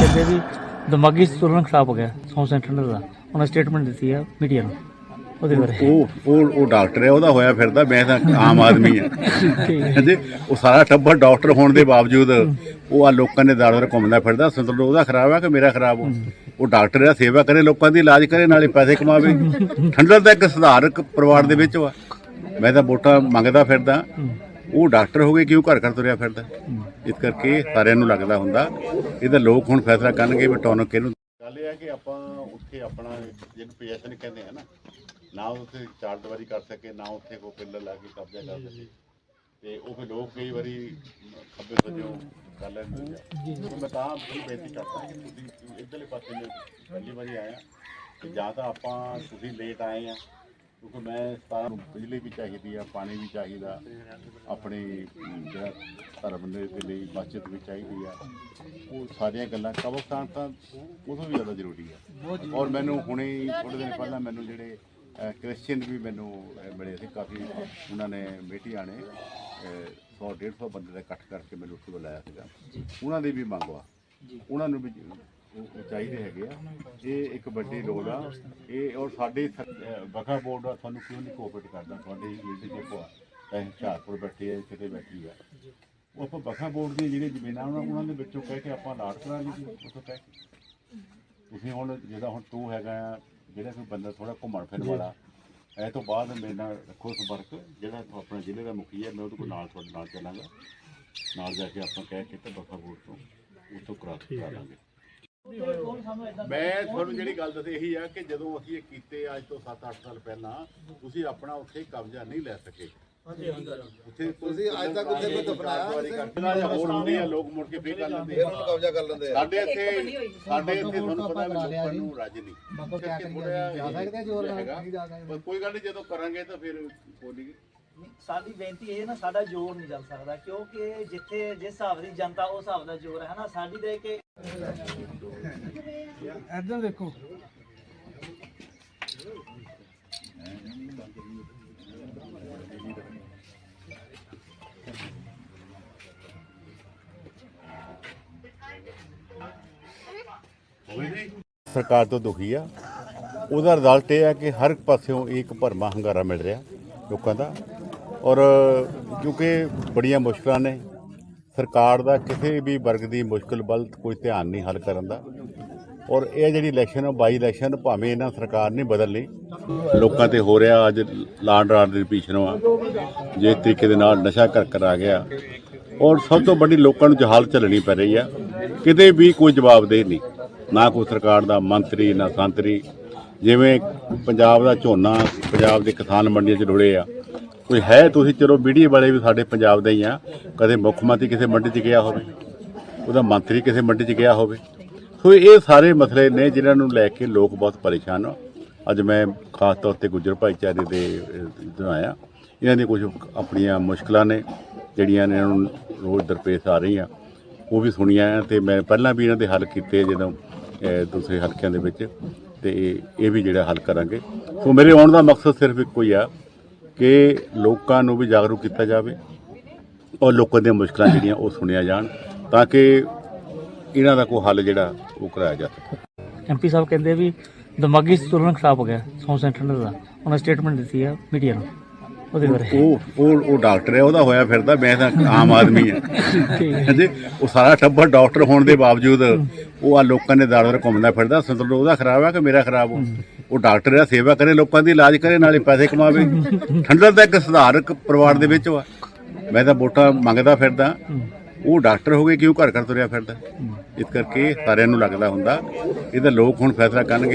ਕਹਿੰਦੇ ਵੀ ਦਿਮਾਗੀ ਸੰਤੁਲਨ ਖਰਾਬ ਹੋ ਗਿਆ ਸੌ ਸੈਂਟਰ ਦਾ। ਉਹਨਾਂ ਸਟੇਟਮੈਂਟ ਦਿੱਤੀ ਆ ਮੀਡੀਆ ਨੂੰ ਉਹਦੇ ਬਾਰੇ। ਉਹ ਉਹ ਉਹ ਡਾਕਟਰ ਹੈ ਉਹਦਾ ਹੋਇਆ ਫਿਰਦਾ ਮੈਂ ਤਾਂ ਆਮ ਆਦਮੀ ਆ ਹਾਂਜੀ ਉਹ ਸਾਰਾ ਟੱਬਰ ਡਾਕਟਰ ਹੋਣ ਦੇ ਬਾਵਜੂਦ ਉਹ ਆ ਲੋਕਾਂ ਦੇ ਦਰ ਦਰ ਘੁੰਮਦਾ ਫਿਰਦਾ ਸੰਤੁਲਨ ਉਹਦਾ ਖਰਾਬ ਆ ਕਿ ਮੇਰਾ ਖਰਾਬ ਹੋ ਉਹ ਡਾਕਟਰ ਆ ਸੇਵਾ ਕਰੇ ਲੋਕਾਂ ਦੀ ਇਲਾਜ ਕਰੇ ਨਾਲੇ ਪੈਸੇ ਕਮਾਵੇ। ਠੰਡਰ ਦਾ ਇੱਕ ਸੁਧਾਰਕ ਪਰਿਵਾਰ ਦੇ ਵਿੱਚ ਵਾ। ਮੈਂ ਤਾਂ ਵੋਟਾਂ ਮੰਗਦਾ ਫਿਰਦਾ। ਉਹ ਡਾਕਟਰ ਹੋ ਗਏ ਕਿਉਂ ਘਰ ਘਰ ਤੁਰਿਆ ਫਿਰਦਾ। ਇਸ ਕਰਕੇ ਸਾਰਿਆਂ ਨੂੰ ਲੱਗਦਾ ਹੁੰਦਾ, ਇਹਦਾ ਲੋਕ ਹੁਣ ਫੈਸਲਾ ਕਰਨਗੇ ਵੀ ਟੌਨਕ ਕਿਹਨੂੰ ਗੱਲ ਇਹ ਹੈ ਕਿ ਆਪਾਂ ਉੱਥੇ ਆਪਣਾ ਜਿਹਨੂੰ ਪੋਜੀਸ਼ਨ ਕਹਿੰਦੇ ਆ ਨਾ ਨਾ ਉੱਥੇ ਚਾਰ ਦੀਵਾਰੀ ਕਰ ਸਕੇ, ਨਾ ਉੱਥੇ ਕੋਈ ਪਿੱਲਰ ਲਾ ਕੇ ਕਬਜ਼ਾ ਕਰ ਸਕੇ। ਤੇ ਉਹ ਫਿਰ ਲੋਕ ਕਈ ਵਾਰੀ ਖੱਬੇ ਸੱਜੋਂ ਕਰ ਲੈਂਦੇ ਆ। ਮੈਂ ਤਾਂ ਬੜੀ ਬੇਨਤੀ ਕਰਦਾ ਕਿ ਤੁਸੀਂ ਇੱਧਰਲੇ ਪਾਸੇ ਨੂੰ ਪਹਿਲੀ ਵਾਰੀ ਆਇਆ ਕਿ ਜਾਂ ਤਾਂ ਆਪਾਂ ਤੁਸੀਂ ਲੇਟ ਆਏ ਆ ਕਿਉਂਕਿ ਮੈਂ ਸਾਰਾ ਨੂੰ ਬਿਜਲੀ ਵੀ ਚਾਹੀਦੀ ਆ ਪਾਣੀ ਵੀ ਚਾਹੀਦਾ ਆਪਣੇ ਜਿਹੜਾ ਧਰਮ ਦੇ ਲਈ ਬਚਤ ਵੀ ਚਾਹੀਦੀ ਆ। ਉਹ ਸਾਰੀਆਂ ਗੱਲਾਂ ਕਬਰਸਤਾਨ ਤਾਂ ਉਹ ਤੋਂ ਵੀ ਜ਼ਿਆਦਾ ਜ਼ਰੂਰੀ ਆ। ਔਰ ਮੈਨੂੰ ਹੁਣੇ ਥੋੜੇ ਦਿਨ ਪਹਿਲਾਂ ਮੈਨੂੰ ਜਿਹੜੇ ਕ੍ਰਿਸਚੀਅਨ ਵੀ ਮੈਨੂੰ ਮਿਲੇ ਸੀ ਕਾਫੀ ਉਹਨਾਂ ਨੇ ਮੇਟੀਆਂ ਨੇ 100 150 ਬੰਦੇ ਦਾ ਇਕੱਠ ਕਰਕੇ ਮੈਨੂੰ ਉੱਥੇ ਬੁਲਾਇਆ ਸੀਗਾ। ਉਹਨਾਂ ਦੀ ਵੀ ਮੰਗ ਆ ਉਹਨਾਂ ਨੂੰ ਵੀ ਚਾਹੀਦੇ ਹੈਗੇ ਆ। ਇਹ ਇੱਕ ਵੱਡੀ ਲੋੜ ਆ। ਇਹ ਔਰ ਸਾਡੇ ਵਕਾ ਬੋਰਡ ਆ ਤੁਹਾਨੂੰ ਕਿਉਂ ਨਹੀਂ ਕੋਆਪਰੇਟ ਕਰਦਾ? ਤੁਹਾਡੇ ਲੀਡਰਸ਼ਿਪ ਆ ਚਾਹੇ ਹੁਸ਼ਿਆਰਪੁਰ ਬੈਠੇ ਆ ਕਿਤੇ ਬੈਠੀ ਆ। ਉਹ ਆਪਾਂ ਵਕਾ ਬੋਰਡ ਦੀਆਂ ਜਿਹੜੀਆਂ ਜ਼ਮੀਨਾਂ ਉਹਨਾਂ ਉਹਨਾਂ ਦੇ ਵਿੱਚੋਂ ਕਹਿ ਕੇ ਆਪਾਂ ਲਾਟ ਕਰਾ ਲਈ ਉੱਥੋਂ ਕਹਿ ਕੇ। ਤੁਸੀਂ ਹੁਣ ਜਿਹੜਾ ਹੁਣ ਤੂੰ ਹੈਗਾ ਆ ਜਿਹੜਾ ਕੋਈ ਬੰਦਾ ਥੋੜਾ ਘੁੰਮਣ ਫਿਰਨ ਵਾਲਾ ਇਹ ਤੋਂ ਬਾਅਦ ਮੇਰੇ ਨਾਲ ਰੱਖੋ ਸੰਪਰਕ। ਜਿਹੜਾ ਆਪਣਾ ਜ਼ਿਲ੍ਹੇ ਦਾ ਮੁਖੀ ਹੈ ਮੈਂ ਉਹਦੇ ਕੋਲ ਨਾਲ ਤੁਹਾਡੇ ਨਾਲ ਚੱਲਾਂਗਾ। ਨਾਲ ਜਾ ਕੇ ਆਪਾਂ ਕਹਿ ਕੇ ਤੇ ਬਖਾ ਬੋਰਡ ਤੋਂ ਉੱਥੋਂ ਕਰਾ ਕਰਾ ਲਾਂਗੇ। ਮੈਂ ਤੁਹਾਨੂੰ ਜਿਹੜੀ ਗੱਲ ਦੱਸੀ ਇਹੀ ਆ ਕਿ ਜਦੋਂ ਅਸੀਂ ਇਹ ਕੀਤੇ ਅੱਜ ਤੋਂ 7-8 ਸਾਲ ਪਹਿਲਾਂ ਤੁਸੀਂ ਆਪਣਾ ਉੱਥੇ ਕਬਜ਼ਾ ਨਹੀਂ ਲੈ ਸਕੇ। ਉੱਥੇ ਤੁਸੀਂ ਅੱਜ ਤੱਕ ਉੱਥੇ ਕੋਈ ਦਫਨਾਇਆ ਜਾਂ ਹੋਰ ਹੁੰਦੀ ਆ ਲੋਕ ਮੁੜ ਕੇ ਫੇਰ ਕਰ ਲੈਂਦੇ ਆ। ਕਬਜ਼ਾ ਕਰ ਲੈਂਦੇ ਆ। ਸਾਡੇ ਇੱਥੇ ਸਾਡੇ ਇੱਥੇ ਤੁਹਾਨੂੰ ਪਤਾ ਵੀ ਲੋਕਾਂ ਨੂੰ ਰਾਜ ਨਹੀਂ। ਜਾ ਸਕਦੇ ਜੋਰ ਨਾਲ ਕੋਈ ਗੱਲ ਨਹੀਂ ਜਦੋਂ ਕਰਾਂਗੇ ਤਾਂ ਫਿਰ ਬੋਲੀਏ ਸਾਡੀ ਬੇਨਤੀ ਇਹ ਨਾ ਸਾਡਾ ਜ਼ੋਰ ਨਹੀਂ ਚੱਲ ਸਕਦਾ ਕਿਉਂਕਿ ਜਿੱਥੇ ਜਿਸ ਹਿਸਾਬ ਦੀ ਜਨਤਾ ਉਸ ਹਿਸਾਬ ਦਾ ਜ਼ੋਰ ਹੈ ਨਾ। ਸਾਡੀ ਦੇ ਕੇ ਇੱਧਰ ਦੇਖੋ। ਸਰਕਾਰ ਤੋਂ ਦੁਖੀ ਆ। ਉਹਦਾ ਰਿਜ਼ਲਟ ਇਹ ਆ ਕਿ ਹਰ ਪਾਸਿਓਂ ਇੱਕ ਭਰਮਾ ਹੰਗਾਰਾ ਮਿਲ ਰਿਹਾ ਲੋਕਾਂ ਦਾ। ਔਰ ਕਿਉਂਕਿ ਬੜੀਆਂ ਮੁਸ਼ਕਲਾਂ ਨੇ ਸਰਕਾਰ ਦਾ ਕਿਸੇ ਵੀ ਵਰਗ ਦੀ ਮੁਸ਼ਕਲ ਵੱਲ ਕੋਈ ਧਿਆਨ ਨਹੀਂ ਹੱਲ ਕਰਨ ਦਾ। ਔਰ ਇਹ ਜਿਹੜੀ ਇਲੈਕਸ਼ਨ ਆ, ਬਾਈ ਇਲੈਕਸ਼ਨ ਭਾਵੇਂ ਇਹਨਾਂ ਸਰਕਾਰ ਨਹੀਂ ਬਦਲਣੀ ਲੋਕਾਂ ਤੇ ਹੋ ਰਿਹਾ ਅੱਜ ਲਾਂਡ ਆਰਡਰ ਦੀ ਪਿਛਣੋਂ ਆ ਜੇ ਤਰੀਕੇ ਦੇ ਨਾਲ ਨਸ਼ਾ ਕਰ ਕਰ ਆ ਗਿਆ। ਔਰ ਸਭ ਤੋਂ ਵੱਡੀ ਲੋਕਾਂ ਨੂੰ ਜਹਾਲ ਝੱਲਣੀ ਪੈ ਰਹੀ ਆ, ਕਿਤੇ ਵੀ ਕੋਈ ਜਵਾਬਦੇਹ ਨਹੀਂ, ਨਾ ਕੋਈ ਸਰਕਾਰ ਦਾ ਮੰਤਰੀ, ਨਾ ਸੰਤਰੀ। ਜਿਵੇਂ ਪੰਜਾਬ ਦਾ ਝੋਨਾ, ਪੰਜਾਬ ਦੇ ਕਿਸਾਨ ਮੰਡੀਆਂ 'ਚ ਰੁੜੇ ਆ ਕੋਈ ਹੈ ਤੁਸੀਂ ਚਲੋ ਮੀਡੀਆ ਵਾਲੇ ਵੀ ਸਾਡੇ ਪੰਜਾਬ ਦੇ ਹੀ ਆ। ਕਦੇ ਮੁੱਖ ਮੰਤਰੀ ਕਿਸੇ ਮੰਡੀ 'ਚ ਗਿਆ ਹੋਵੇ, ਉਹਦਾ ਮੰਤਰੀ ਕਿਸੇ ਮੰਡੀ 'ਚ ਗਿਆ ਹੋਵੇ। ਸੋ ਇਹ ਸਾਰੇ ਮਸਲੇ ਨੇ ਜਿਨ੍ਹਾਂ ਨੂੰ ਲੈ ਕੇ ਲੋਕ ਬਹੁਤ ਪਰੇਸ਼ਾਨ ਆ। ਅੱਜ ਮੈਂ ਖਾਸ ਤੌਰ ਤੇ ਗੁੱਜਰ ਭਾਈਚਾਰੇ ਦੇ ਆਇਆ। ਇਹਨਾਂ ਦੀ ਕੁਝ ਆਪਣੀਆਂ ਮੁਸ਼ਕਲਾਂ ਨੇ, ਜਿਹੜੀਆਂ ਨੇ ਇਹਨਾਂ ਨੂੰ ਰੋਜ਼ ਦਰਪੇਸ਼ ਆ ਰਹੀਆਂ। ਉਹ ਵੀ ਸੁਣੀਆਂ ਆ ਤੇ ਮੈਂ ਪਹਿਲਾਂ ਵੀ ਇਹਨਾਂ ਦੇ ਹੱਲ ਕੀਤੇ ਜਦੋਂ ਦੂਸਰੇ ਹਲਕਿਆਂ ਦੇ ਵਿੱਚ। ਤੇ ਇਹ ਵੀ ਜਿਹੜਾ ਹੱਲ ਕਰਾਂਗੇ। ਸੋ ਮੇਰੇ ਆਉਣ ਦਾ ਮਕਸਦ ਸਿਰਫ ਇੱਕੋ ਹੀ ਆ ਕਿ ਲੋਕਾਂ ਨੂੰ ਵੀ ਜਾਗਰੂਕ ਕੀਤਾ ਜਾਵੇ ਔਰ ਲੋਕਾਂ ਦੀਆਂ ਮੁਸ਼ਕਲਾਂ ਜਿਹੜੀਆਂ ਉਹ ਸੁਣਿਆ ਜਾਣ ਤਾਂ ਕਿ ਇਹਨਾਂ ਦਾ ਕੋਈ ਹੱਲ ਜਿਹੜਾ ਉਹ ਕਰਾਇਆ ਜਾ ਸਕੇ। ਐਮਪੀ ਸਾਹਿਬ ਕਹਿੰਦੇ ਵੀ ਦਿਮਾਗੀ ਸੰਤੁਲਨ ਖਰਾਬ ਹੋ ਗਿਆ ਸੌ ਸੈਂਟਰ ਦਾ। ਉਹਨਾਂ ਸਟੇਟਮੈਂਟ ਦਿੱਤੀ ਆ ਮੀਡੀਆ ਨੂੰ ਉਹਦੇ ਬਾਰੇ। ਉਹ ਉਹ ਉਹ ਡਾਕਟਰ ਹੈ ਉਹਦਾ ਹੋਇਆ ਫਿਰਦਾ ਮੈਂ ਤਾਂ ਆਮ ਆਦਮੀ ਹੈ। ਹਾਂਜੀ ਉਹ ਸਾਰਾ ਟੱਬਰ ਡਾਕਟਰ ਹੋਣ ਦੇ ਬਾਵਜੂਦ ਉਹ ਆ ਲੋਕਾਂ ਦੇ ਦਰ ਦਰ ਘੁੰਮਦਾ ਫਿਰਦਾ ਸੰਤੁਲਨ ਉਹਦਾ ਖਰਾਬ ਆ ਕਿ ਮੇਰਾ ਖਰਾਬ ਹੋ। ਉਹ ਡਾਕਟਰ ਆ, ਸੇਵਾ ਕਰੇ, ਲੋਕਾਂ ਦੀ ਇਲਾਜ ਕਰੇ, ਨਾਲੇ ਪੈਸੇ ਕਮਾਵੇ। ਠੰਡਰ ਦਾ ਇੱਕ ਸੁਧਾਰਕ ਪਰਿਵਾਰ ਦੇ ਵਿੱਚ ਵਾ। ਮੈਂ ਤਾਂ ਵੋਟਾਂ ਮੰਗਦਾ ਫਿਰਦਾ। ਉਹ ਡਾਕਟਰ ਹੋ ਗਏ, ਕਿਉਂ ਘਰ ਘਰ ਤੁਰਿਆ ਫਿਰਦਾ? ਇਸ ਕਰਕੇ ਸਾਰਿਆਂ ਨੂੰ ਲੱਗਦਾ ਹੁੰਦਾ ਇਹਦਾ ਲੋਕ ਹੁਣ ਫੈਸਲਾ ਕਰਨਗੇ।